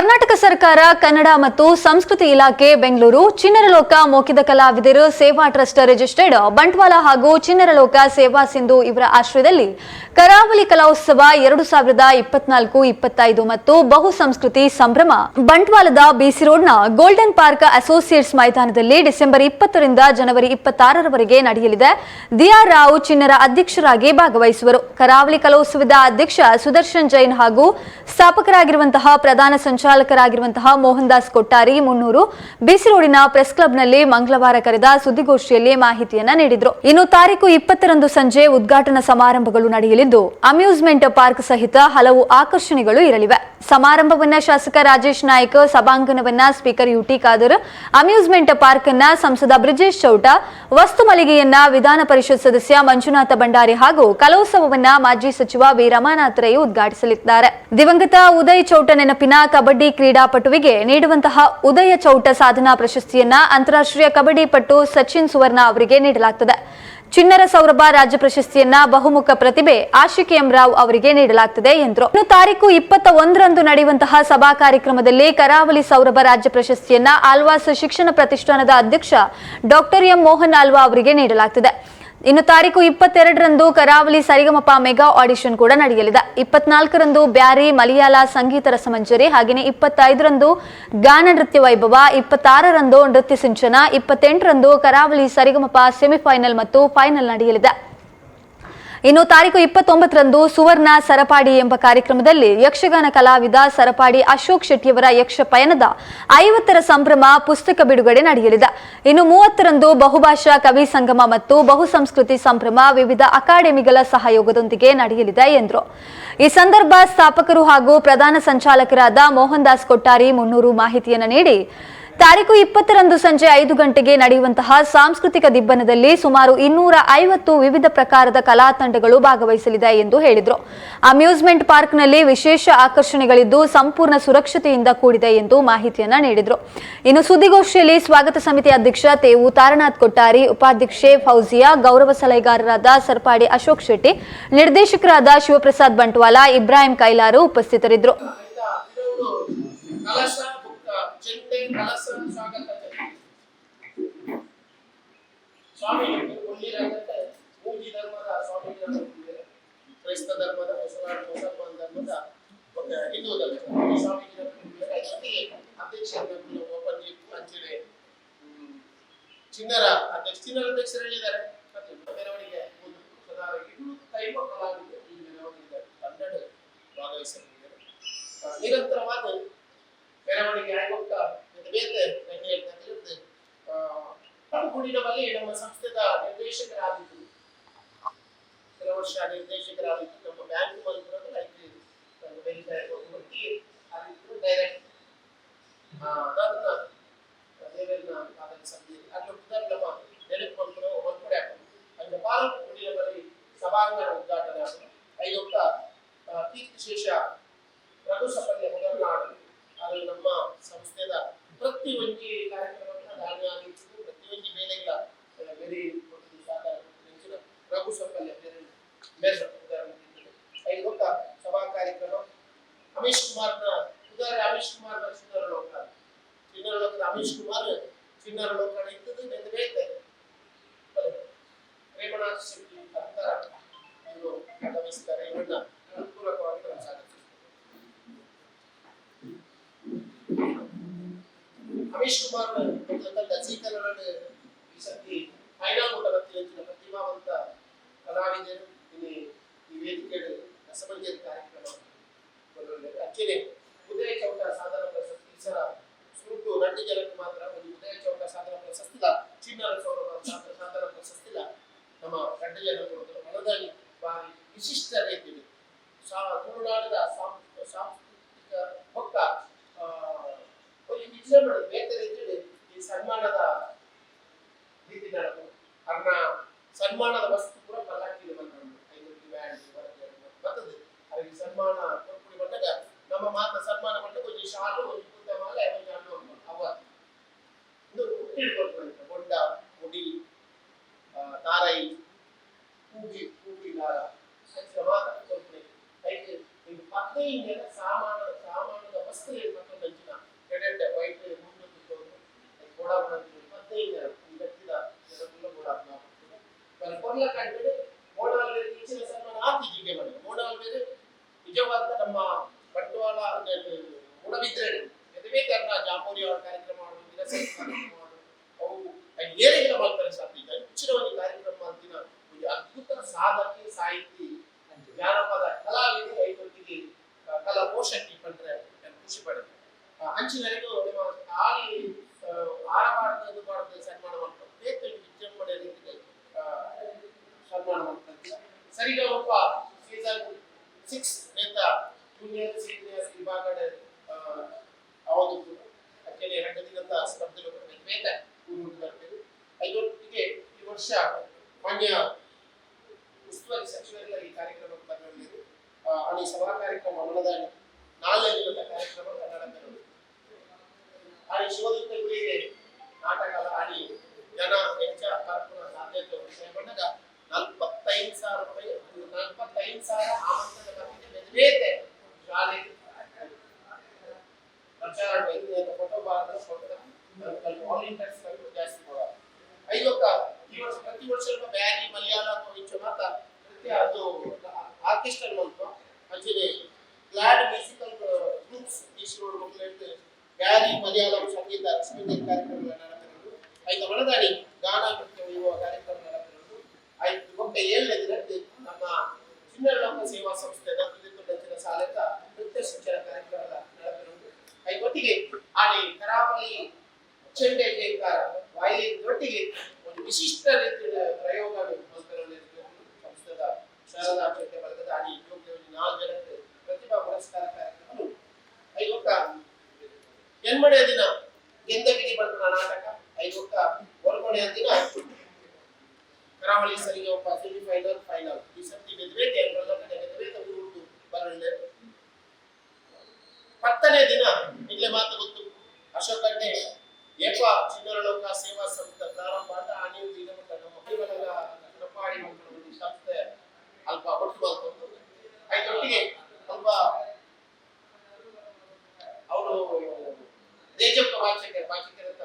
ಕರ್ನಾಟಕ ಸರ್ಕಾರ, ಕನ್ನಡ ಮತ್ತು ಸಂಸ್ಕೃತಿ ಇಲಾಖೆ, ಬೆಂಗಳೂರು, ಚಿನ್ನರಲೋಕ ಲೋಕ ಮೋಕಿದ ಕಲಾವಿದರು, ಸೇವಾ ಟ್ರಸ್ಟ್ ರಿಜಿಸ್ಟರ್ಡ್ ಬಂಟ್ವಾಳ ಹಾಗೂ ಚಿನ್ನರಲೋಕ ಲೋಕ ಸೇವಾ ಸಿಂಧು ಇವರ ಆಶ್ರಯದಲ್ಲಿ ಕರಾವಳಿ ಕಲೋತ್ಸವ ಎರಡು ಸಾವಿರದ ಇಪ್ಪತ್ನಾಲ್ಕು, ಇಪ್ಪತ್ತೈದು ಮತ್ತು ಬಹು ಸಂಸ್ಕೃತಿ ಸಂಭ್ರಮ ಬಂಟ್ವಾಳದ ಬಿಸಿ ರೋಡ್ನ ಗೋಲ್ಡನ್ ಪಾರ್ಕ್ ಅಸೋಸಿಯೇಟ್ಸ್ ಮೈದಾನದಲ್ಲಿ ಡಿಸೆಂಬರ್ ಇಪ್ಪತ್ತರಿಂದ ಜನವರಿ ಇಪ್ಪತ್ತಾರರವರೆಗೆ ನಡೆಯಲಿದೆ. ದಿಯಾ ರಾವ್ ಚಿನ್ನರ ಅಧ್ಯಕ್ಷರಾಗಿ ಭಾಗವಹಿಸುವರು. ಕರಾವಳಿ ಕಲೋತ್ಸವದ ಅಧ್ಯಕ್ಷ ಸುದರ್ಶನ್ ಜೈನ್ ಹಾಗೂ ಸ್ಥಾಪಕರಾಗಿರುವಂತಹ ಪ್ರಧಾನ ಸಂಚಾಲಕರಾಗಿರುವಂತಹ ಮೋಹನ್ ದಾಸ್ ಕೊಟ್ಟಾರಿ ಮುನ್ನೂರು ಬಿಸಿ ರೋಡಿನ ಪ್ರೆಸ್ ಕ್ಲಬ್ನಲ್ಲಿ ಮಂಗಳವಾರ ಕರೆದ ಸುದ್ದಿಗೋಷ್ಠಿಯಲ್ಲಿ ಮಾಹಿತಿಯನ್ನ ನೀಡಿದ್ರು. ಇನ್ನು ತಾರೀಕು ಇಪ್ಪತ್ತರಂದು ಸಂಜೆ ಉದ್ಘಾಟನಾ ಸಮಾರಂಭಗಳು ನಡೆಯಲಿದ್ದು, ಅಮ್ಯೂಸ್ಮೆಂಟ್ ಪಾರ್ಕ್ ಸಹಿತ ಹಲವು ಆಕರ್ಷಣೆಗಳು ಇರಲಿವೆ. ಸಮಾರಂಭವನ್ನ ಶಾಸಕ Rajesh Naik, ಸಭಾಂಗಣವನ್ನ speaker UT Khader, amusement park ಅನ್ನ ಸಂಸದ ಬ್ರಿಜೇಶ್ ಚೌಟ, ವಸ್ತು ಮಳಿಗೆಯನ್ನ ವಿಧಾನ ಪರಿಷತ್ ಸದಸ್ಯ ಮಂಜುನಾಥ ಭಂಡಾರಿ ಹಾಗೂ ಕಲೋತ್ಸವವನ್ನ ಮಾಜಿ ಸಚಿವ ವಿ ರಮಾನಾಥ್ ರೈ ಉದ್ಘಾಟಿಸಲಿದ್ದಾರೆ. ದಿವಂಗತ ಉದಯ್ ಚೌಟ ನೆನಪಿನ ಕಬಡ್ಡಿ ಕ್ರೀಡಾಪಟುವಿಗೆ ನೀಡುವಂತಹ ಉದಯ ಚೌಟ ಸಾಧನಾ ಪ್ರಶಸ್ತಿಯನ್ನ ಅಂತಾರಾಷ್ಟ್ರೀಯ ಕಬಡ್ಡಿ ಪಟು ಸಚಿನ್ ಸುವರ್ಣ ಅವರಿಗೆ ನೀಡಲಾಗುತ್ತದೆ ಚಿನ್ನರ ಸೌರಭ ರಾಜ್ಯ ಪ್ರಶಸ್ತಿಯನ್ನ ಬಹುಮುಖ ಪ್ರತಿಭೆ ಆಶಿಕ್ ಎಂ ರಾವ್ ಅವರಿಗೆ ನೀಡಲಾಗುತ್ತದೆ ಎಂದರು. ಇನ್ನು ತಾರೀಕು ಇಪ್ಪತ್ತ ಒಂದರಂದು ನಡೆಯುವಂತಹ ಸಭಾ ಕಾರ್ಯಕ್ರಮದಲ್ಲಿ ಕರಾವಳಿ ಸೌರಭ ರಾಜ್ಯ ಪ್ರಶಸ್ತಿಯನ್ನ ಆಲ್ವಾಸ್ ಶಿಕ್ಷಣ ಪ್ರತಿಷ್ಠಾನದ ಅಧ್ಯಕ್ಷ ಡಾಕ್ಟರ್ ಎಂ ಮೋಹನ್ ಆಲ್ವಾ ಅವರಿಗೆ ನೀಡಲಾಗುತ್ತದೆ ಇನ್ನು ತಾರೀಕು ಇಪ್ಪತ್ತೆರಡರಂದು ಕರಾವಳಿ ಸರಿಗಮಪ ಮೆಗಾ ಆಡಿಷನ್ ಕೂಡ ನಡೆಯಲಿದೆ. ಇಪ್ಪತ್ನಾಲ್ಕರಂದು ಬ್ಯಾರಿ, ಮಲಯಾಳ ಸಂಗೀತ ರಸಮಂಜರಿ, ಹಾಗೆಯೇ ಇಪ್ಪತ್ತೈದರಂದು ಗಾನ ನೃತ್ಯ ವೈಭವ, ಇಪ್ಪತ್ತಾರರಂದು ನೃತ್ಯ ಸಿಂಚನ, ಇಪ್ಪತ್ತೆಂಟರಂದು ಕರಾವಳಿ ಸರಿಗಮಪ ಸೆಮಿಫೈನಲ್ ಮತ್ತು ಫೈನಲ್ ನಡೆಯಲಿದೆ. ಇನ್ನು ತಾರೀಕು ಇಪ್ಪತ್ತೊಂಬತ್ತರಂದು ಸುವರ್ಣ ಸರಪಾಡಿ ಎಂಬ ಕಾರ್ಯಕ್ರಮದಲ್ಲಿ ಯಕ್ಷಗಾನ ಕಲಾವಿದ ಸರಪಾಡಿ ಅಶೋಕ್ ಶೆಟ್ಟಿಯವರ ಯಕ್ಷ ಪಯಣದ ಐವತ್ತರ ಸಂಭ್ರಮ ಪುಸ್ತಕ ಬಿಡುಗಡೆ ನಡೆಯಲಿದೆ. ಇನ್ನು ಮೂವತ್ತರಂದು ಬಹುಭಾಷಾ ಕವಿ ಸಂಗಮ ಮತ್ತು ಬಹು ಸಂಸ್ಕೃತಿ ಸಂಭ್ರಮ ವಿವಿಧ ಅಕಾಡೆಮಿಗಳ ಸಹಯೋಗದೊಂದಿಗೆ ನಡೆಯಲಿದೆ ಎಂದರು. ಈ ಸಂದರ್ಭ ಸ್ಥಾಪಕರು ಹಾಗೂ ಪ್ರಧಾನ ಸಂಚಾಲಕರಾದ ಮೋಹನ್ ದಾಸ್ ಕೊಟ್ಟಾರಿ ಮುನ್ನೂರು ಮಾಹಿತಿಯನ್ನು ನೀಡಿ ತಾರೀಕು ಇಪ್ಪತ್ತರಂದು ಸಂಜೆ ಐದು ಗಂಟೆಗೆ ನಡೆಯುವಂತಹ ಸಾಂಸ್ಕೃತಿಕ ದಿಬ್ಬನದಲ್ಲಿ ಸುಮಾರು ಇನ್ನೂರ ಐವತ್ತು ವಿವಿಧ ಪ್ರಕಾರದ ಕಲಾ ತಂಡಗಳು ಭಾಗವಹಿಸಲಿದೆ ಎಂದು ಹೇಳಿದರು. ಅಮ್ಯೂಸ್ಮೆಂಟ್ ಪಾರ್ಕ್ನಲ್ಲಿ ವಿಶೇಷ ಆಕರ್ಷಣೆಗಳಿದ್ದು ಸಂಪೂರ್ಣ ಸುರಕ್ಷತೆಯಿಂದ ಕೂಡಿದೆ ಎಂದು ಮಾಹಿತಿಯನ್ನ ನೀಡಿದರು. ಇನ್ನು ಸುದ್ದಿಗೋಷ್ಠಿಯಲ್ಲಿ ಸ್ವಾಗತ ಸಮಿತಿ ಅಧ್ಯಕ್ಷ ತೇವು ತಾರನಾಥ್ ಕೊಟ್ಟಾರಿ, ಉಪಾಧ್ಯಕ್ಷೆ ಫೌಜಿಯಾ, ಗೌರವ ಸಲಹೆಗಾರರಾದ ಸರ್ಪಾಡಿ ಅಶೋಕ್ ಶೆಟ್ಟಿ, ನಿರ್ದೇಶಕರಾದ ಶಿವಪ್ರಸಾದ್ ಬಂಟ್ವಾಲ, ಇಬ್ರಾಹಿಂ ಕೈಲಾರು ಉಪಸ್ಥಿತರಿದ್ದರು ಆಯ್ತಾ ಇದೊಂದು ಸ್ವಾಗತತೆ ಸ್ವಾಮಿ ಮೂಜಿ ಧರ್ಮದ. ಕ್ರೈಸ್ತ ಧರ್ಮದ, ಮುಸಲ್ಮಾನ ಮುಸಲ್ಮಾನ್ ಧರ್ಮದ ಹಿಂದೂ ಧರ್ಮದ ಸ್ವಾಮಿಗಳನ್ನು ಹೊಂದಿದ್ದಾರೆ. ಅದರೊಂದಿಗೆ ಅಧ್ಯಕ್ಷರನ್ನು ಚಿನ್ನರ ಅಧ್ಯಕ್ಷ ಚಿನ್ನರ ಅಧ್ಯಕ್ಷರು ಹೇಳಿದ್ದಾರೆ ಮೆರವಣಿಗೆ ಕಲಾವಿದರು ಈ ಮೆರವಣಿಗೆ ಕನ್ನಡ ಭಾಗವಹಿಸಲಿದ್ದಾರೆ ನಿರಂತರವಾದ ಹೆಣ್ಣು ಹೇಳ್ತಕ್ಕಂಥದ್ದು ಗುಡಿನ ಬಗ್ಗೆ ನಮ್ಮ ಸಂಸ್ಥೆದ ನಿರ್ದೇಶಕರಾಗಿದ್ದು, ಕೆಲ ವರ್ಷ ನಿರ್ದೇಶಕರಾಗಿದ್ದು, ನಮ್ಮ ಬ್ಯಾಂಕ್ ಬಂದು ಐದು ಬೆಳಿತಾರೆ ಒಟ್ಟಿ ಆಗಿದ್ದು ಡೈರೆಕ್ಟ್ ಅದಾದ ದೇವೇರಿನ ಕಾಲದ ಸಭೆ ಅಲ್ಲಿ ನಮ್ಮ ನೆನಪು ಮಾಡ್ಕೊಂಡು ಹೊರಗಡೆ ಹಾಕೊಂಡು ಅಲ್ಲಿ ಪಾಲಕ ಸಭಾಂಗಣ ಉದ್ಘಾಟನೆ ಆಗೋದು. ಐದೊತ್ತ ಕೀರ್ತಿಶೇಷ ಅದು ನಮ್ಮ ಸಂಸ್ಥೆದ ಪ್ರತಿ ಒಂಜಿ ಕಾರ್ಯಕ್ರಮಕ್ಕೆ ಧಾನ್ಯ ಆಗಿರ್ತಿದ್ದು ಪ್ರತಿ ಒಂಜಿ ಬೇಲೆಗಳ ಬೇರೆ ರಘು ಸಫಲ್ಯ ಬೇರೆ ಬೇರೆ ಐದು ಗೊತ್ತ ಸಭಾ ಕಾರ್ಯಕ್ರಮ. ಅಮಿಷ್ ಕುಮಾರ್ನ ಉದಾಹರಣೆ ಕುಮಾರ್ ಕುಮಾರ್ನ ಚಿನ್ನರ ಲೋಕ. ಚಿನ್ನರ ಲೋಕದ ರಮೇಶ್ ಕುಮಾರ್ ಚಿನ್ನರ ಲೋಕ ಇದ್ದದ್ದು ಬೇರೆ ಹೇಳ್ತಾರೆ ರೇಮನಾಥ್ ಶೆಟ್ಟಿ ಅಂತರ ಇವರು ಗಮನಿಸ್ತಾರೆ ಇವರನ್ನ ಅಮಿಷ್ ಕುಮಾರ್ ಲಸೀಕರಣ ಈ ಸತಿ ಫೈನಲ್ ಊಟ ತಿಳಿದಿನ ಪ್ರತಿಭಾವಂತ ಕಲಾವಿದರು ಈ ವೇದಿಕೆ ರಸಮಂಜರಿ ಕಾರ್ಯಕ್ರಮ ಆಕ್ಚುಲಿ ಉದಯ ಚೌಟ ಸಾಧನ ಪ್ರಶಸ್ತಿ ಈ ಸಲ ನಟಿ ಜನಕ್ಕೆ ಮಾತ್ರ ಒಂದು ಉದಯ ಚೌಟ ಸಾಧನ ಪ್ರಶಸ್ತಿಲ ಚಿನ್ನರ ಸೌರಭ ಸಾಧನ ಪ್ರಶಸ್ತಿಲ ನಮ್ಮ ನಟಿ ಜನ ಕೊಡೋದು ಮನದಲ್ಲಿ ಬಾರಿ ವಿಶಿಷ್ಟ ರೀತಿಯಲ್ಲಿ ಸಾ ತುಳುನಾಡಿನ ಸಾಂಸ್ಕೃತಿಕ ಸಾಂಸ್ಕೃತಿಕ ಪಕ್ಕ ಆ, ಒಂದು ವಿಜೃಂಭಣೆ ಬೇರೆ ರೀತಿಯಲ್ಲಿ ಈ ಸನ್ಮಾನದ ರೀತಿ ನಡೆದು ಅನ್ನ ಸನ್ಮಾನದ ವಸ್ತು ಕೂಡ ಪಲ್ಲಕ್ಕಿಲಿ ಬಂದ್ರು ಐವತ್ತು ಬ್ಯಾಂಡ್ ಬರ್ತದೆ ಅವರಿಗೆ ಸನ್ಮಾನ ಕೊಟ್ಬಿಡಿ ಬಂದಾಗ ನಮ್ಮ ಮಾತ ಸನ್ಮಾನ ಮಾಡಿ ಒಂದು ಶಾಲು ಒಂದು ಕುಂದ ಮಾಲೆ ಒಂದು ಹಣ್ಣು ಒಂದು ಅವ ಇದು ಹಿಡ್ಕೊಳ್ತಾರೆ ಬೊಂಡ ಮುಡಿ ಆ, ತಾರೈ ಕೂಗಿ ಕೂಗಿ ದಾರ ಹಚ್ಚಿದ ಮಾತ ಕೊಟ್ಬಿಡಿ ಐದು ಇದು ಹದಿನೈದು ಜನ ಸಾಮಾನ ಸಾಮಾನದ ವಸ್ತು ಮತ್ತೊಂದು la ಮಾಡ್ತಾರೆ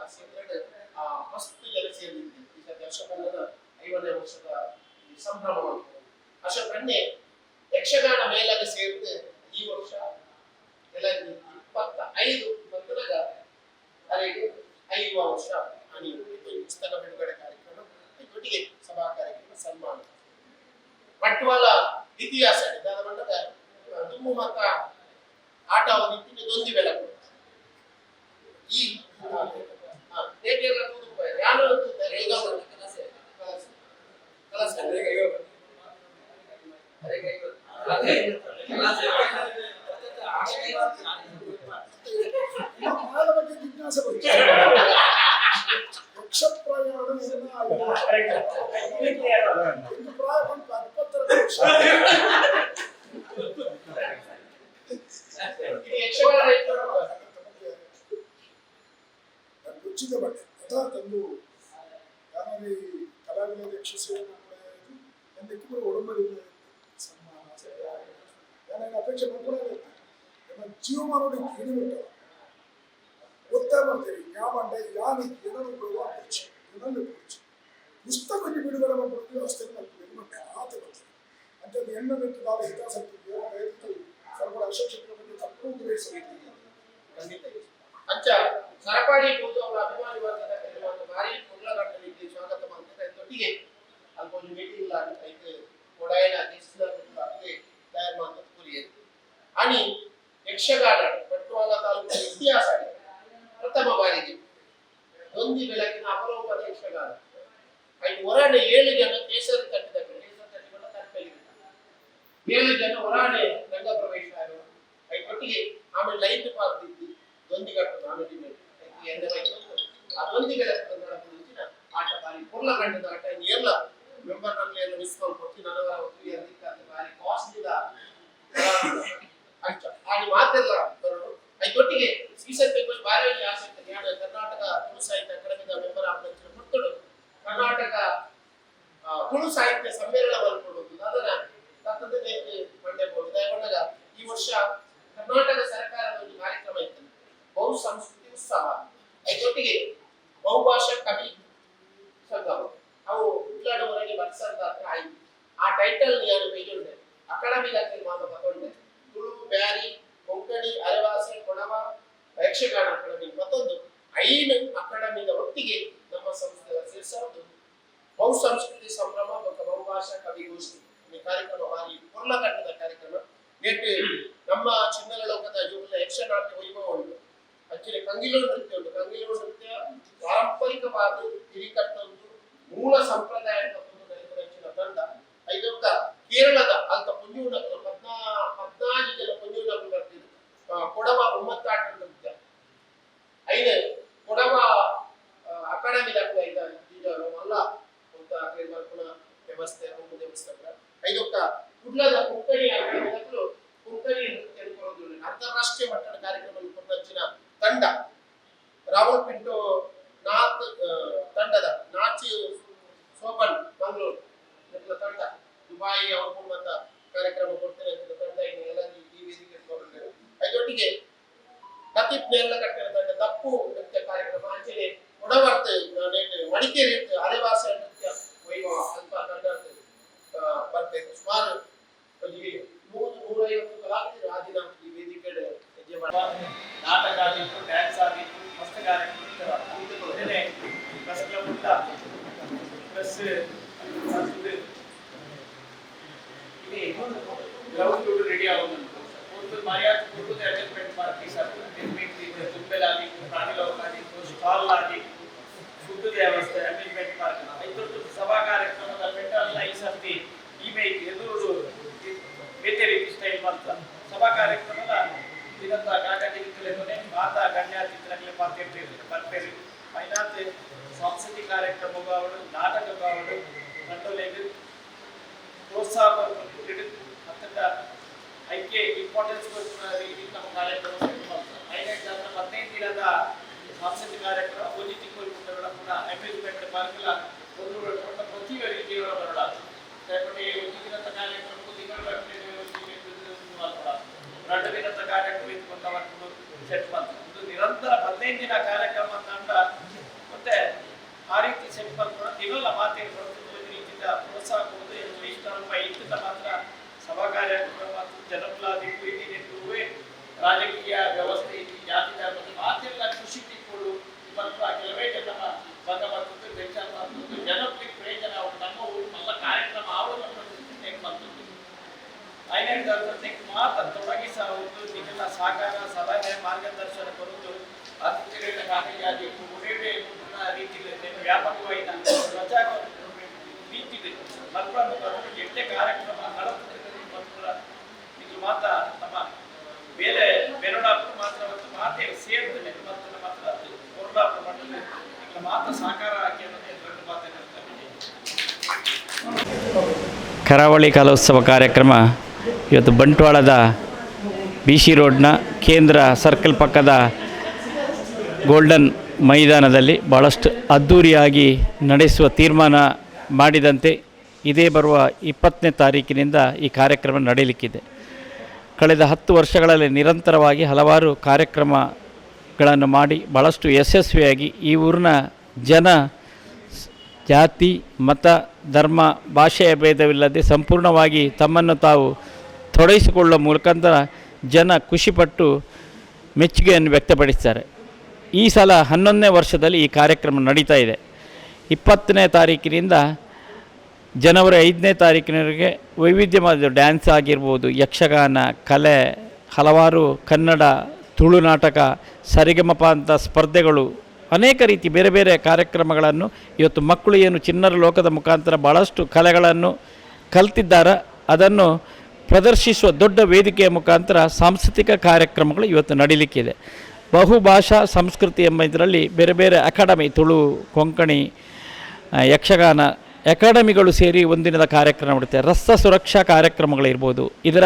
ಭಾಷಿಕರ ಸೇರಿದ್ರೆ ಆ ಮಸ್ತ್ ಜನ ಸೇರಿದ್ವಿ ಈ ಸತಿ ಅಶೋಕಣ್ಣನ ವರ್ಷದ ಸಂಭ್ರಮ ಅಶೋಕಣ್ಣೆ ಅಪೇಕ್ಷೆ ಮಾಡ್ಕೊಳ್ಳೋದು ನಮ್ಮ ಜೀವಮಾನೋಡಿ ಹಿಡಿಬಿಟ್ಟು ಒತ್ತಾಯ ಮಾಡ್ತೇವೆ ಯಾವಂಡೆ ಯಾನಿ ಜನರು ಬಿಡುವ ಅಪೇಕ್ಷೆ ಜನರು ಅಪೇಕ್ಷೆ ಪುಸ್ತಕ ಬಿಡುಗಡೆ ಮಾಡ್ಬಿಡ್ತೀವಿ ಅಷ್ಟೇ ಮಾಡ್ತೀವಿ ಮತ್ತೆ ಆತ ಬರ್ತೀವಿ ಅಂಥದ್ದು ಹೆಣ್ಣು ಬಿಟ್ಟು ನಾವು ಹಿತಾಸಕ್ತಿ ರೈತರು ಸ್ವಲ್ಪ ಅಶಿಕ್ಷಕರ ಬಗ್ಗೆ ತಪ್ಪು ಗ್ರಹಿಸಬೇಕು ಅಂಚ ಸರಪಾಡಿ ಕೂತು ಅವರ ಅಭಿಮಾನಿ ವರ್ಗದ ಕೆಲವೊಂದು ಭಾರಿ ಮುಗ್ಲಗಟ್ಟಲಿಗೆ ಸ್ವಾಗತ ಮಾಡ್ತಾರೆ ಒಟ್ಟಿಗೆ ಅಲ್ಪ ಒಂದು ಮೀಟಿಂಗ್ ಇಲ್ಲ ಐತೆ ಕೊಡಾಯಿನ ಅಧ್ಯಕ್ಷರ ಅದೇ ತಯಾರು ಮಾಡ್ತಾರೆ ಕುರಿಯರು आणि ಯಕ್ಷಗಾನ ಬಂಟ್ವಾಳ ತಾಲೂಕಿನ ಇತಿಹಾಸ ಪ್ರಥಮ ಬಾರಿಗೆ ದೊಂದಿ ಬೆಳಕಿನ ಅಪರೂಪದ ಯಕ್ಷಗಾನ ಅಲ್ಲಿ ಹೊರಾಣೆ ಏಳು ಜನ ಕೇಸರಿ ತಟ್ಟಿದ ಕೇಸರಿ ತಟ್ಟಿಕೊಂಡ ಏಳು ಜನ ಹೊರಾಣೆ ರಂಗ ಪ್ರವೇಶ ಆದರು ಕೊಟ್ಟಿಗೆ ಒಟ್ಟಿಗೆ ಆಮೇಲೆ ಲೈಟ್ ಪಾರ್ದಿದ್ದು ದೊಂದಿಗಟ್ಟು ಆಮೇಲೆ ಮೇಲೆ ಎಣ್ಣೆ ಬೈತು ಆ ದೊಂದಿಗಳ ಮುಂಚಿನ ಆಟ ಬಾರಿ ಪೂರ್ಣ ಕಂಡದ ಆಟ ಎಲ್ಲ ಮೆಂಬರ್ನಲ್ಲಿ ಮಿಸ್ ಕಾಲ್ ಕೊಟ್ಟು ನನಗ ಬಾರಿ ಕಾಸ್ಟ್ಲಿದ ಅಂಚ ಆಡಿ ಮಾತಿಲ್ಲ ಬರೋದು ಐದೊಟ್ಟಿಗೆ ಸೀಸನ್ ಬಾರಿ ಆಸಕ್ತಿ ಜ್ಞಾನ ಕರ್ನಾಟಕ ತುಳು ಸಾಹಿತ್ಯ ಅಕಾಡೆಮಿದ ಮೆಂಬರ್ ಆಫ್ ಮುತ್ತುಡು ಕರ್ನಾಟಕ ತುಳು ಸಾಹಿತ್ಯ ಸಮ್ಮೇಳನ ಕೊಡುವುದು. ಅದನ್ನ ತಕ್ಕಂತೆ ಮಾಡಬಹುದು ದಯಗೊಂಡಾಗ ಈ ವರ್ಷ ಕರ್ನಾಟಕ ಸರ್ಕಾರದ ಒಂದು ಕಾರ್ಯಕ್ರಮ ಇತ್ತು. ಬಹು ಸಂಸ್ಕೃತಿ ಉತ್ಸವ ಐದೊಟ್ಟಿಗೆ ಬಹುಭಾಷಾ ಕವಿ ಸಂಗಮ ಅವು ಉಳ್ಳಾಡ ಹೊರಗೆ ಬರ್ಸಂತ ಆಯ್ತು. ಆ ಟೈಟಲ್ ನಾನು ಕೈಗೊಂಡೆ? ಅಕಾಡೆಮಿ ದಾಖಲೆ ಮಾತು ತಗೊಂಡೆ. ಬ್ಯಾರಿ ಕೊಂಕಣಿ, ಅರೆವಾಸಿ ಕೊಡವ ಯಕ್ಷಗಾನ ಅಕಾಡೆಮಿ ಮತ್ತೊಂದು ಐನ್ ಅಕಾಡೆಮಿಯ ಒಟ್ಟಿಗೆ ನಮ್ಮ ಸಂಸ್ಥೆ ಸೇರಿಸೋದು ಬಹುಸಂಸ್ಕೃತಿ ಸಂಭ್ರಮ ಮತ್ತು ಬಹುಭಾಷಾ ಕವಿಗೋಷ್ಠಿ ಈ ಕಾರ್ಯಕ್ರಮ ಭಾರಿ ಪುರ್ಲಘಟ್ಟದ ಕಾರ್ಯಕ್ರಮ. ನೆಟ್ಟು ನಮ್ಮ ಚಿನ್ನಲ ಲೋಕದ ಜೂಲ ಯಕ್ಷನಾಟ್ಯ ವೈಭವ ಉಂಟು. ಅಂಚಿನ ಕಂಗಿಲು ನೃತ್ಯ ಉಂಟು. ಕಂಗಿಲು ನೃತ್ಯ ಪಾರಂಪರಿಕವಾದ ಹಿರಿಕಟ್ಟ ಉಂಟು ಮೂಲ ಸಂಪ್ರದಾಯ ನೆಲೆಸಿನ ತಂಡ ಇದೊಂದ ಕೇರಳದ ಅಂತ ಪುಂಜುನಕಲು ಹದ್ನಾ ಹದ್ನಾಲ್ಕು ಜನ ಪುಂಜುನಕಲು ಬರ್ತಿದ್ರು ಆ, ಕೊಡವ ಉಮ್ಮತ್ತಾಟ ನೃತ್ಯ ಐದು ಕೊಡವ ಅಕಾಡೆಮಿ ದಾಖಲೆ ಐದ ಈಗ ಮಲ್ಲ ಅಂತ ಬರ್ಪುನ ವ್ಯವಸ್ಥೆ ಒಂದು ವ್ಯವಸ್ಥೆ ಐದೊಕ್ಕ ಕುಡ್ಲದ ಕುಕ್ಕಡಿ ಅಕಾಡೆಮಿ ದಾಖಲು ಕುಕ್ಕಡಿ ನೃತ್ಯ ಕೊಡೋದು ಅಂತಾರಾಷ್ಟ್ರೀಯ ಮಟ್ಟದ ಕಾರ್ಯಕ್ರಮ ಕೊಟ್ಟಂಚಿನ ತಂಡ ರಾಹುಲ್ ಪಿಂಟೋ ನಾತ್ ಆ, ತಂಡದ ನಾಚಿ ಸೋಪನ್ ಮಂಗಳೂರು ಇದ್ರ ತಂಡ ದುಬಾಯಿ ಅವ್ರು ಬಂದ ಕಾರ್ಯಕ್ರಮ ಕೊಡ್ತೇನೆ ಅಂತ ತಂಡ ವೇದಿಕೆ ತಗೊಂಡಿದ್ದಾರೆ ಅದರೊಟ್ಟಿಗೆ ಕಟ್ಟಿದ ತಂಡ ತಪ್ಪು ನೃತ್ಯ ಕಾರ್ಯಕ್ರಮ ಅಂಚನೆ ಕೊಡವರ್ತ ಮಡಿಕೇರಿ ಅರೆವಾಸ ನೃತ್ಯ ವೈಭವ ಅಂತ ತಂಡ ಬರ್ತೇವೆ ಸುಮಾರು ಒಂದು ನೂರು ನೂರೈವತ್ತು ಕಲಾವಿದರು ಆ ದಿನ ಈ ವೇದಿಕೆ ನಾಟಕ ಆಗಿತ್ತು ಡ್ಯಾನ್ಸ್ ಆಗಿತ್ತು, ಮಸ್ತ್ ಕಾರ್ಯಕ್ರಮ ಪ್ಲಸ್ ಕ್ಲಬ್ ಉಂಟ ಪ್ಲಸ್ ಕೌನ್ಸಿಲ್ ಟು ರೆಡಿ ಆಗೋಣ ಸರ್ ಪೂರ್ವ ಪರಿಯಾತ್ ಕೂಟದ ಅಡ್ಜಸ್ಟ್ಮೆಂಟ್ ಪಾರ್ಟಿ ಸರ್ 10ನೇ ದಿನಕ್ಕೆ ಮೊದಲ ವೀಕ್ ಪ್ರಾಥಮಿಕವಾಗಿ ಘೋಷ ಕಾಲಾದಿ ಶುರುವಾದ ಸ್ಥಾಯಿ ಅಡ್ಜಸ್ಟ್ಮೆಂಟ್ ಪಾರ್ಟಿ ಮತ್ತು ಸಭಾ ಕಾರ್ಯಕ್ರಮದ ಅದ್ಮಿತ ಲೈಸೆನ್ಸಿ ಇಮೇಲ್ಗಳು ಕೊನೆ ಮಾತಾ ಗಣ್ಯಾ ಚಿತ್ರಕಲೆ ಪಾರ್ಕೇಟ್ ಮೇಲೆ ಮೊದಲ ಸೇ ಸೌಸಟಿ ಕ್ಯಾರೆಕ್ಟರ್ ನಾಟಕ ಹಾಗೂ ಅಂತೋ ಲೇಗ್ ಕೋಸ್ ಹೈಕೆ ಅದಕ್ಕೆ ಇಂಪಾರ್ಟೆನ್ಸ್ ನಮ್ಮ ಕಾರ್ಯಕ್ರಮ ಐದನೇ ಹದಿನೈದು ದಿನದ ಸಾಂಸ್ಕೃತಿಕ ಕಾರ್ಯಕ್ರಮ ಓಜಿಟಿ ಕೋಲ್ಕೊಂಡವರ ಕೂಡ ಅಡ್ವೈಸ್ಮೆಂಟ್ ಪಾರ್ಕಲ ಒಂದು ಪ್ರತಿ ದೇವರ ಬರೋಣ ಒಂದು ದಿನದ ಕಾರ್ಯಕ್ರಮ ತಿಂಗಳ ಎರಡು ದಿನದ ಕಾರ್ಯಕ್ರಮ ಇಟ್ಕೊಂಡವರು ಸೆಟ್ ಮಾಡಿ. ಕಾರ್ಯಾದಿ ಉಡೇಡೆ ರೀತಿಯಲ್ಲಿ ವ್ಯಾಪಕವಾದ ಪ್ರಚಾರವನ್ನು ನಿಂತಿದೆ ಮಕ್ಕಳನ್ನು ಎಷ್ಟೇ ಕಾರ್ಯಕ್ರಮ ನಡೆಸುತ್ತಿದ್ದರೆ ಮಕ್ಕಳ ಇದು ಮಾತ್ರ ನಮ್ಮ ಬೇರೆ ಬೆರಡಾಪು ಮಾತ್ರ ಮತ್ತು ಮಾತೆ ಸೇರ್ತದೆ ಮತ್ತು ಮಾತ್ರ ಹೊರಡಾಪು ಮಾಡಲು ಈಗ ಮಾತ್ರ ಸಾಕಾರ ಹಾಕಿ ಅನ್ನೋದೇ ದೊಡ್ಡ ಮಾತನ್ನು ಕರಾವಳಿ ಕಲೋತ್ಸವ ಕಾರ್ಯಕ್ರಮ ಇವತ್ತು ಬಂಟ್ವಾಳದ ಬಿ ಸಿ ರೋಡ್ನ ಕೇಂದ್ರ ಸರ್ಕಲ್ ಪಕ್ಕದ ಗೋಲ್ಡನ್ ಮೈದಾನದಲ್ಲಿ ಭಾಳಷ್ಟು ಅದ್ಧೂರಿಯಾಗಿ ನಡೆಸುವ ತೀರ್ಮಾನ ಮಾಡಿದಂತೆ ಇದೇ ಬರುವ ಇಪ್ಪತ್ತನೇ ತಾರೀಕಿನಿಂದ ಈ ಕಾರ್ಯಕ್ರಮ ನಡೆಯಲಿಕ್ಕಿದೆ ಕಳೆದ ಹತ್ತು ವರ್ಷಗಳಲ್ಲಿ ನಿರಂತರವಾಗಿ ಹಲವಾರು ಕಾರ್ಯಕ್ರಮಗಳನ್ನು ಮಾಡಿ ಭಾಳಷ್ಟು ಯಶಸ್ವಿಯಾಗಿ ಈ ಊರಿನ ಜನ, ಜಾತಿ, ಮತ, ಧರ್ಮ, ಭಾಷೆಯ ಭೇದವಿಲ್ಲದೆ ಸಂಪೂರ್ಣವಾಗಿ ತಮ್ಮನ್ನು ತಾವು ತೊಡಗಿಸಿಕೊಳ್ಳುವ ಮೂಲಕಂತರ ಜನ ಖುಷಿಪಟ್ಟು ಮೆಚ್ಚುಗೆಯನ್ನು ವ್ಯಕ್ತಪಡಿಸ್ತಾರೆ ಈ ಸಲ ಹನ್ನೊಂದನೇ ವರ್ಷದಲ್ಲಿ ಈ ಕಾರ್ಯಕ್ರಮ ನಡೀತಾ ಇದೆ. ಇಪ್ಪತ್ತನೇ ತಾರೀಕಿನಿಂದ ಜನವರಿ ಐದನೇ ತಾರೀಕಿನವರೆಗೆ ವೈವಿಧ್ಯವಾದ ಡ್ಯಾನ್ಸ್ ಆಗಿರ್ಬೋದು, ಯಕ್ಷಗಾನ, ಕಲೆ, ಹಲವಾರು ಕನ್ನಡ, ತುಳು ನಾಟಕ, ಸರಿಗಮಪ ಅಂತ ಸ್ಪರ್ಧೆಗಳು, ಅನೇಕ ರೀತಿ ಬೇರೆ ಬೇರೆ ಕಾರ್ಯಕ್ರಮಗಳನ್ನು ಇವತ್ತು ಮಕ್ಕಳು ಏನು ಚಿನ್ನರ ಲೋಕದ ಮುಖಾಂತರ ಭಾಳಷ್ಟು ಕಲೆಗಳನ್ನು ಕಲ್ತಿದ್ದಾರೆ. ಅದನ್ನು ಪ್ರದರ್ಶಿಸುವ ದೊಡ್ಡ ವೇದಿಕೆಯ ಮುಖಾಂತರ ಸಾಂಸ್ಕೃತಿಕ ಕಾರ್ಯಕ್ರಮಗಳು ಇವತ್ತು ನಡೀಲಿಕ್ಕಿದೆ. ಬಹುಭಾಷಾ ಸಂಸ್ಕೃತಿ ಎಂಬ ಇದರಲ್ಲಿ ಬೇರೆ ಬೇರೆ ಅಕಾಡೆಮಿ, ತುಳು, ಕೊಂಕಣಿ ಯಕ್ಷಗಾನ, ಅಕಾಡೆಮಿಗಳು ಸೇರಿ ಒಂದಿನದ ಕಾರ್ಯಕ್ರಮ ಮಾಡುತ್ತೆ ರಸ್ತ ಸುರಕ್ಷಾ ಕಾರ್ಯಕ್ರಮಗಳಿರ್ಬೋದು. ಇದರ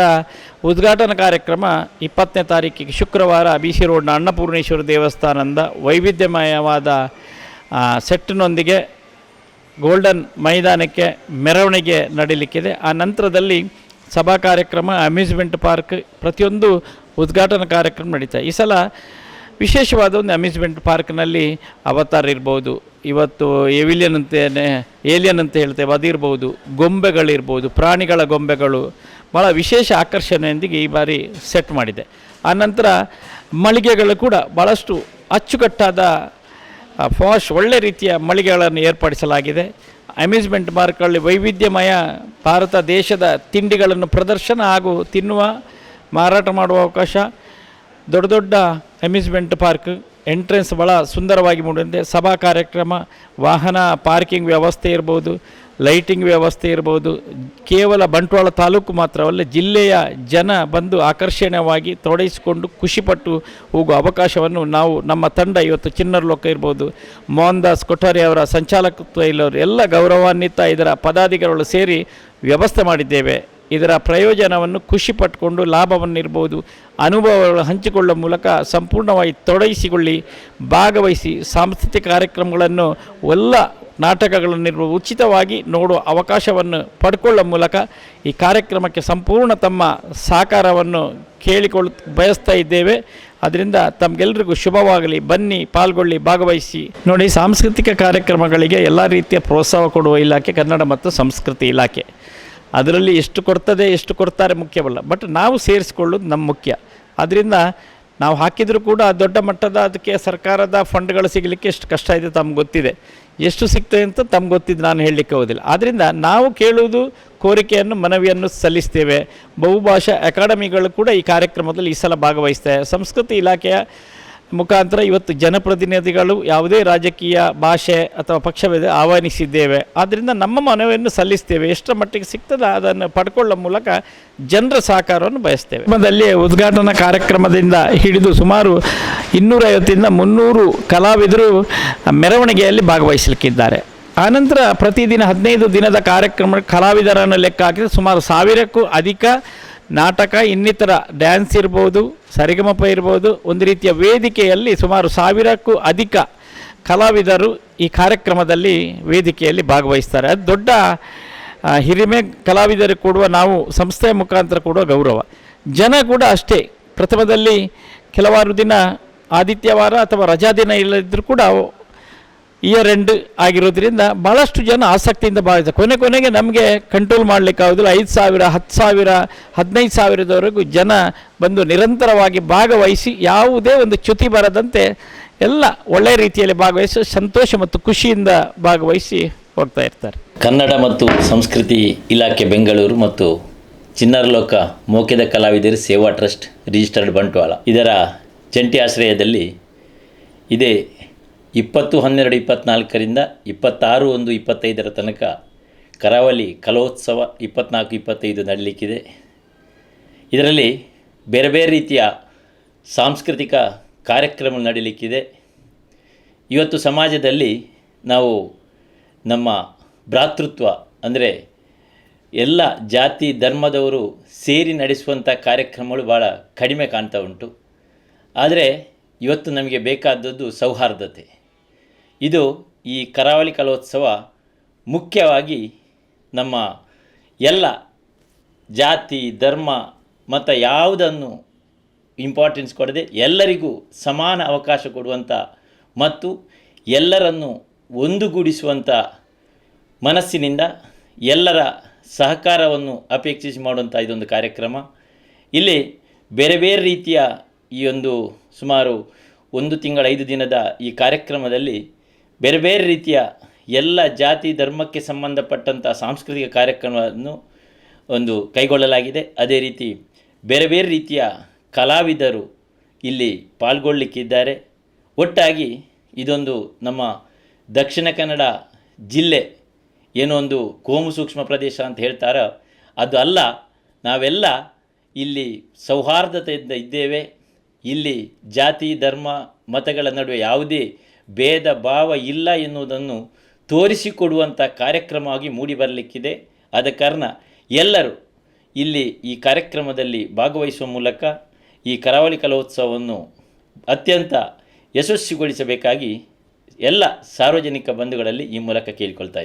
ಉದ್ಘಾಟನಾ ಕಾರ್ಯಕ್ರಮ ಇಪ್ಪತ್ತನೇ ತಾರೀಕಿಗೆ ಶುಕ್ರವಾರ ಬಿ ಸಿ ರೋಡ್ನ ಅನ್ನಪೂರ್ಣೇಶ್ವರ ದೇವಸ್ಥಾನದ ವೈವಿಧ್ಯಮಯವಾದ ಸೆಟ್ಟಿನೊಂದಿಗೆ ಗೋಲ್ಡನ್ ಮೈದಾನಕ್ಕೆ ಮೆರವಣಿಗೆ ನಡೀಲಿಕ್ಕಿದೆ. ಆ ನಂತರದಲ್ಲಿ ಸಭಾ ಕಾರ್ಯಕ್ರಮ, ಅಮ್ಯೂಸ್ಮೆಂಟ್ ಪಾರ್ಕ್, ಪ್ರತಿಯೊಂದು ಉದ್ಘಾಟನಾ ಕಾರ್ಯಕ್ರಮ ನಡೀತಾ. ಈ ಸಲ ವಿಶೇಷವಾದ ಒಂದು ಅಮ್ಯೂಸ್ಮೆಂಟ್ ಪಾರ್ಕ್ನಲ್ಲಿ ಅವತಾರ್ ಇರ್ಬೋದು, ಇವತ್ತು ಎವಿಲಿಯನ್ ಅಂತೇನೆ ಏಲಿಯನ್ ಅಂತ ಹೇಳ್ತೇವೆ ಅದಿರ್ಬೋದು ಗೊಂಬೆಗಳಿರ್ಬೋದು, ಪ್ರಾಣಿಗಳ ಗೊಂಬೆಗಳು ಭಾಳ ವಿಶೇಷ ಆಕರ್ಷಣೆಯೊಂದಿಗೆ ಈ ಬಾರಿ ಸೆಟ್ ಮಾಡಿದೆ. ಆನಂತರ ಮಳಿಗೆಗಳು ಕೂಡ ಭಾಳಷ್ಟು ಅಚ್ಚುಕಟ್ಟಾದ ಫಾಶ್ ಒಳ್ಳೆ ರೀತಿಯ ಮಳಿಗೆಗಳನ್ನು ಏರ್ಪಡಿಸಲಾಗಿದೆ. ಅಮ್ಯೂಸ್ಮೆಂಟ್ ಪಾರ್ಕ್ಗಳಲ್ಲಿ ವೈವಿಧ್ಯಮಯ ಭಾರತ ದೇಶದ ತಿಂಡಿಗಳನ್ನು ಪ್ರದರ್ಶನ ಹಾಗೂ ತಿನ್ನುವ, ಮಾರಾಟ ಮಾಡುವ ಅವಕಾಶ, ದೊಡ್ಡ ದೊಡ್ಡ ಅಮ್ಯೂಸ್ಮೆಂಟ್ ಪಾರ್ಕ್ ಎಂಟ್ರೆನ್ಸ್ ಭಾಳ ಸುಂದರವಾಗಿ ಮೂಡಿದೆ. ಸಭಾ ಕಾರ್ಯಕ್ರಮ, ವಾಹನ ಪಾರ್ಕಿಂಗ್ ವ್ಯವಸ್ಥೆ ಇರ್ಬೋದು, ಲೈಟಿಂಗ್ ವ್ಯವಸ್ಥೆ ಇರ್ಬೋದು. ಕೇವಲ ಬಂಟ್ವಾಳ ತಾಲೂಕು ಮಾತ್ರವಲ್ಲ, ಜಿಲ್ಲೆಯ ಜನ ಬಂದು ಆಕರ್ಷಣೀಯವಾಗಿ ತೊಡಗಿಸಿಕೊಂಡು ಖುಷಿಪಟ್ಟು ಹೋಗುವ ಅವಕಾಶವನ್ನು ನಾವು ನಮ್ಮ ತಂಡ ಇವತ್ತು ಚಿನ್ನರ ಲೋಕ ಇರ್ಬೋದು ಮೋಹನ್ ದಾಸ್ ಕೊಠಾರಿ ಅವರ ಸಂಚಾಲಕತ್ವ ಇಲ್ಲವರು, ಎಲ್ಲ ಗೌರವಾನ್ವಿತ ಇದರ ಪದಾಧಿಕಾರಿಗಳು ಸೇರಿ ವ್ಯವಸ್ಥೆ ಮಾಡಿದ್ದೇವೆ. ಇದರ ಪ್ರಯೋಜನವನ್ನು ಖುಷಿ ಪಟ್ಕೊಂಡು ಲಾಭವನ್ನಿರ್ಬೋದು. ಅನುಭವಗಳು ಹಂಚಿಕೊಳ್ಳುವ ಮೂಲಕ ಸಂಪೂರ್ಣವಾಗಿ ತೊಡಗಿಸಿಕೊಳ್ಳಿ. ಭಾಗವಹಿಸಿ ಸಾಂಸ್ಕೃತಿಕ ಕಾರ್ಯಕ್ರಮಗಳನ್ನು, ಎಲ್ಲ ನಾಟಕಗಳನ್ನಿರುವ ಉಚಿತವಾಗಿ ನೋಡುವ ಅವಕಾಶವನ್ನು ಪಡ್ಕೊಳ್ಳುವ ಮೂಲಕ ಈ ಕಾರ್ಯಕ್ರಮಕ್ಕೆ ಸಂಪೂರ್ಣ ತಮ್ಮ ಸಹಕಾರವನ್ನು ಕೇಳಿಕೊಳ್ಳ, ಬಯಸ್ತಾ ಇದ್ದೇವೆ. ಅದರಿಂದ ತಮಗೆಲ್ಲರಿಗೂ ಶುಭವಾಗಲಿ. ಬನ್ನಿ, ಪಾಲ್ಗೊಳ್ಳಿ, ಭಾಗವಹಿಸಿ. ನೋಡಿ, ಸಾಂಸ್ಕೃತಿಕ ಕಾರ್ಯಕ್ರಮಗಳಿಗೆ ಎಲ್ಲ ರೀತಿಯ ಪ್ರೋತ್ಸಾಹ ಕೊಡುವ ಇಲಾಖೆ ಕನ್ನಡ ಮತ್ತು ಸಂಸ್ಕೃತಿ ಇಲಾಖೆ. ಅದರಲ್ಲಿ ಎಷ್ಟು ಕೊಡ್ತದೆ, ಎಷ್ಟು ಕೊಡ್ತಾರೆ ಮುಖ್ಯವಲ್ಲ. ಬಟ್ ನಾವು ಸೇರಿಸ್ಕೊಳ್ಳೋದು ನಮ್ಮ ಮುಖ್ಯ. ಅದರಿಂದ ನಾವು ಹಾಕಿದರೂ ಕೂಡ ದೊಡ್ಡ ಮಟ್ಟದ ಅದಕ್ಕೆ ಸರ್ಕಾರದ ಫಂಡ್ಗಳು ಸಿಗಲಿಕ್ಕೆ ಎಷ್ಟು ಕಷ್ಟ ಇದೆ ತಮ್ಗೆ ಗೊತ್ತಿದೆ. ಎಷ್ಟು ಸಿಗ್ತದೆ ಅಂತ ತಮ್ಗೆ ಗೊತ್ತಿದ್ದು ನಾನು ಹೇಳಲಿಕ್ಕೆ ಹೋದಿಲ್ಲ ಆದ್ದರಿಂದ ನಾವು ಕೇಳುವುದು, ಕೋರಿಕೆಯನ್ನು, ಮನವಿಯನ್ನು ಸಲ್ಲಿಸ್ತೇವೆ. ಬಹುಭಾಷಾ ಅಕಾಡೆಮಿಗಳು ಕೂಡ ಈ ಕಾರ್ಯಕ್ರಮದಲ್ಲಿ ಈ ಸಲ ಭಾಗವಹಿಸ್ತವೆ ಸಂಸ್ಕೃತಿ ಇಲಾಖೆಯ ಮುಖಾಂತರ ಇವತ್ತು ಜನಪ್ರತಿನಿಧಿಗಳು ಯಾವುದೇ ರಾಜಕೀಯ ಭಾಷೆ ಅಥವಾ ಪಕ್ಷವಿದೆ ಆಹ್ವಾನಿಸಿದ್ದೇವೆ. ಆದ್ದರಿಂದ ನಮ್ಮ ಮನವಿಯನ್ನು ಸಲ್ಲಿಸ್ತೇವೆ. ಎಷ್ಟರ ಮಟ್ಟಿಗೆ ಸಿಗ್ತದೆ ಅದನ್ನು ಪಡ್ಕೊಳ್ಳೋ ಮೂಲಕ ಜನರ ಸಹಕಾರವನ್ನು ಬಯಸ್ತೇವೆ. ನಮ್ಮದಲ್ಲಿ ಉದ್ಘಾಟನಾ ಕಾರ್ಯಕ್ರಮದಿಂದ ಹಿಡಿದು ಸುಮಾರು ಇನ್ನೂರೈವತ್ತಿಂದ ಮುನ್ನೂರು ಕಲಾವಿದರು ಮೆರವಣಿಗೆಯಲ್ಲಿ ಭಾಗವಹಿಸಲಿಕ್ಕಿದ್ದಾರೆ. ಆನಂತರ ಪ್ರತಿದಿನ ಹದಿನೈದು ದಿನದ ಕಾರ್ಯಕ್ರಮ ಕಲಾವಿದರನ್ನು ಲೆಕ್ಕ ಹಾಕಿದರೆ ಸುಮಾರು ಸಾವಿರಕ್ಕೂ ಅಧಿಕ ನಾಟಕ ಇನ್ನಿತರ ಡ್ಯಾನ್ಸ್ ಇರ್ಬೋದು, ಸರಿಗಮಪ ಇರ್ಬೋದು, ಒಂದು ರೀತಿಯ ವೇದಿಕೆಯಲ್ಲಿ ಸುಮಾರು ಸಾವಿರಕ್ಕೂ ಅಧಿಕ ಕಲಾವಿದರು ಈ ಕಾರ್ಯಕ್ರಮದಲ್ಲಿ ವೇದಿಕೆಯಲ್ಲಿ ಭಾಗವಹಿಸ್ತಾರೆ. ಅದು ದೊಡ್ಡ ಹಿರಿಮೆ ಕಲಾವಿದರಿಗೆ ಕೊಡುವ ನಾವು ಸಂಸ್ಥೆಯ ಮುಖಾಂತರ ಕೊಡುವ ಗೌರವ. ಜನ ಕೂಡ ಅಷ್ಟೇ. ಪ್ರಥಮದಲ್ಲಿ ಕೆಲವಾರು ದಿನ ಆದಿತ್ಯವಾರ ಅಥವಾ ರಜಾ ದಿನ ಇಲ್ಲದಿದ್ದರೂ ಕೂಡ ಇಯರ್ ಎಂಡ್ ಆಗಿರೋದ್ರಿಂದ ಭಾಳಷ್ಟು ಜನ ಆಸಕ್ತಿಯಿಂದ ಭಾವಿಸ್ತಾರೆ ಕೊನೆ ಕೊನೆಗೆ ನಮಗೆ ಕಂಟ್ರೋಲ್ ಮಾಡಲಿಕ್ಕಾಗೋದಿಲ್ಲ ಐದು ಸಾವಿರ, ಹತ್ತು ಸಾವಿರ, ಹದಿನೈದು ಸಾವಿರದವರೆಗೂ ಜನ ಬಂದು ನಿರಂತರವಾಗಿ ಭಾಗವಹಿಸಿ ಯಾವುದೇ ಒಂದು ಚ್ಯುತಿ ಬರದಂತೆ ಎಲ್ಲ ಒಳ್ಳೆಯ ರೀತಿಯಲ್ಲಿ ಭಾಗವಹಿಸಿ, ಸಂತೋಷ ಮತ್ತು ಖುಷಿಯಿಂದ ಭಾಗವಹಿಸಿ ಹೋಗ್ತಾ ಇರ್ತಾರೆ. ಕನ್ನಡ ಮತ್ತು ಸಂಸ್ಕೃತಿ ಇಲಾಖೆ ಬೆಂಗಳೂರು ಮತ್ತು ಚಿನ್ನರಲೋಕ ಮೋಕೆದ ಕಲಾವಿದರು ಸೇವಾ ಟ್ರಸ್ಟ್ ರಿಜಿಸ್ಟರ್ಡ್ ಬಂಟ್ವಾಳ. ಇದರ ಜಂಟಿ ಆಶ್ರಯದಲ್ಲಿ ಇದೇ ಇಪ್ಪತ್ತು ಹನ್ನೆರಡು ಇಪ್ಪತ್ತ್ನಾಲ್ಕರಿಂದ ಇಪ್ಪತ್ತಾರು ಒಂದು ಇಪ್ಪತ್ತೈದರ ತನಕ ಕರಾವಳಿ ಕಲೋತ್ಸವ ಇಪ್ಪತ್ನಾಲ್ಕು ಇಪ್ಪತ್ತೈದು ನಡಲಿಕ್ಕಿದೆ. ಇದರಲ್ಲಿ ಬೇರೆ ಬೇರೆ ರೀತಿಯ ಸಾಂಸ್ಕೃತಿಕ ಕಾರ್ಯಕ್ರಮ ನಡೀಲಿಕ್ಕಿದೆ. ಇವತ್ತು ಸಮಾಜದಲ್ಲಿ ನಾವು ನಮ್ಮ ಭ್ರಾತೃತ್ವ ಅಂದರೆ ಎಲ್ಲ ಜಾತಿ ಧರ್ಮದವರು ಸೇರಿ ನಡೆಸುವಂಥ ಕಾರ್ಯಕ್ರಮಗಳು ಭಾಳ ಕಡಿಮೆ ಕಾಣ್ತಾ ಉಂಟು. ಆದರೆ ಇವತ್ತು ನಮಗೆ ಬೇಕಾದದ್ದು ಸೌಹಾರ್ದತೆ. ಇದು ಈ ಕರಾವಳಿ ಕಲೋತ್ಸವ ಮುಖ್ಯವಾಗಿ ನಮ್ಮ ಎಲ್ಲ ಜಾತಿ, ಧರ್ಮ ಮತ್ತು ಯಾವುದನ್ನು ಇಂಪಾರ್ಟೆನ್ಸ್ ಕೊಡದೆ ಎಲ್ಲರಿಗೂ ಸಮಾನ ಅವಕಾಶ ಕೊಡುವಂಥ ಮತ್ತು ಎಲ್ಲರನ್ನು ಒಂದುಗೂಡಿಸುವಂಥ ಮನಸ್ಸಿನಿಂದ ಎಲ್ಲರ ಸಹಕಾರವನ್ನು ಅಪೇಕ್ಷಿಸಿ ಮಾಡುವಂಥ ಇದೊಂದು ಕಾರ್ಯಕ್ರಮ. ಇಲ್ಲಿ ಬೇರೆ ಬೇರೆ ರೀತಿಯ ಈ ಒಂದು ಸುಮಾರು ಒಂದು ತಿಂಗಳ ಐದು ದಿನದ ಈ ಕಾರ್ಯಕ್ರಮದಲ್ಲಿ ಬೇರೆ ಬೇರೆ ರೀತಿಯ ಎಲ್ಲ ಜಾತಿ ಧರ್ಮಕ್ಕೆ ಸಂಬಂಧಪಟ್ಟಂಥ ಸಾಂಸ್ಕೃತಿಕ ಕಾರ್ಯಕ್ರಮವನ್ನು ಒಂದು ಕೈಗೊಳ್ಳಲಾಗಿದೆ. ಅದೇ ರೀತಿ ಬೇರೆ ಬೇರೆ ರೀತಿಯ ಕಲಾವಿದರು ಇಲ್ಲಿ ಪಾಲ್ಗೊಳ್ಳಲಿಕ್ಕಿದ್ದಾರೆ ಒಟ್ಟಾಗಿ ಇದೊಂದು ನಮ್ಮ ದಕ್ಷಿಣ ಕನ್ನಡ ಜಿಲ್ಲೆ ಏನೋ ಒಂದು ಕೋಮು ಸೂಕ್ಷ್ಮ ಪ್ರದೇಶ ಅಂತ ಹೇಳ್ತಾರೋ ಅದು ಅಲ್ಲ, ನಾವೆಲ್ಲ ಇಲ್ಲಿ ಸೌಹಾರ್ದತೆಯಿಂದ ಇದ್ದೇವೆ. ಇಲ್ಲಿ ಜಾತಿ, ಧರ್ಮ, ಮತಗಳ ನಡುವೆ ಯಾವುದೇ ಭೇದ ಭಾವ ಇಲ್ಲ ಎನ್ನುವುದನ್ನು ತೋರಿಸಿಕೊಡುವಂಥ ಕಾರ್ಯಕ್ರಮವಾಗಿ ಮೂಡಿ ಬರಲಿಕ್ಕಿದೆ. ಆದ ಕಾರಣ ಎಲ್ಲರೂ ಇಲ್ಲಿ ಈ ಕಾರ್ಯಕ್ರಮದಲ್ಲಿ ಭಾಗವಹಿಸುವ ಮೂಲಕ ಈ ಕರಾವಳಿ ಕಲೋತ್ಸವವನ್ನು ಅತ್ಯಂತ ಯಶಸ್ವಿಗೊಳಿಸಬೇಕಾಗಿ ಎಲ್ಲ ಸಾರ್ವಜನಿಕ ಬಂಧುಗಳಲ್ಲಿ ಈ ಮೂಲಕ ಕೇಳಿಕೊಳ್ತಾ